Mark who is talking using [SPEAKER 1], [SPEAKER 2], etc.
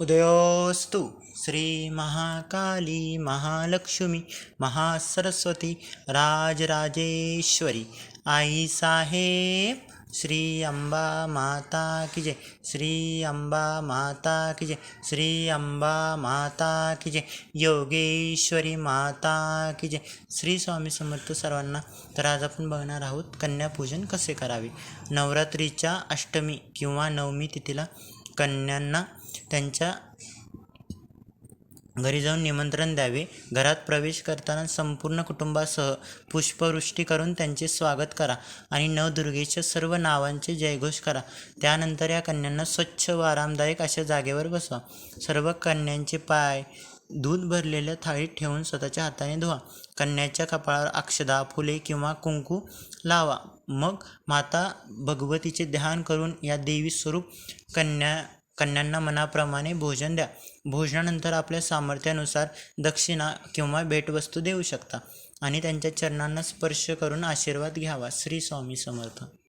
[SPEAKER 1] उदयोस्तु श्री महाकाली महालक्ष्मी महासरस्वती राजराजेश्वरी। आई साहेब श्री अंबा माता की जय। श्री अंबा माता की जय। श्री अंबा माता की जय। योगेश्वरी माता की जय। श्री स्वामी समर्थ सर्वांना तर आज आपण बघणार आहोत कन्यापूजन कसे करावे? नवरात्रीच्या अष्टमी किंवा नवमी तिथीला कन्यांना त्यांच्या घरी जाऊन निमंत्रण द्यावे. घरात प्रवेश करताना संपूर्ण कुटुंबासह पुष्पवृष्टी करून त्यांचे स्वागत करा आणि नवदुर्गेच्या सर्व नावांचे जयघोष करा. त्यानंतर या कन्यांना स्वच्छ व आरामदायक अशा जागेवर बसवा. सर्व कन्यांचे पाय दूध भरलेल्या थाळीत ठेवून स्वतःच्या हाताने धुवा. कन्याच्या कपाळावर अक्षदा फुले किंवा कुंकू लावा. मग माता भगवतीचे ध्यान करून या देवी स्वरूप कन्या कन्यांना मनाप्रमाणे भोजन द्या. भोजनानंतर आपल्या सामर्थ्यानुसार दक्षिणा किंवा भेटवस्तू देऊ शकता आणि त्यांच्या चरणांना स्पर्श करून आशीर्वाद घ्यावा. श्री स्वामी समर्थ.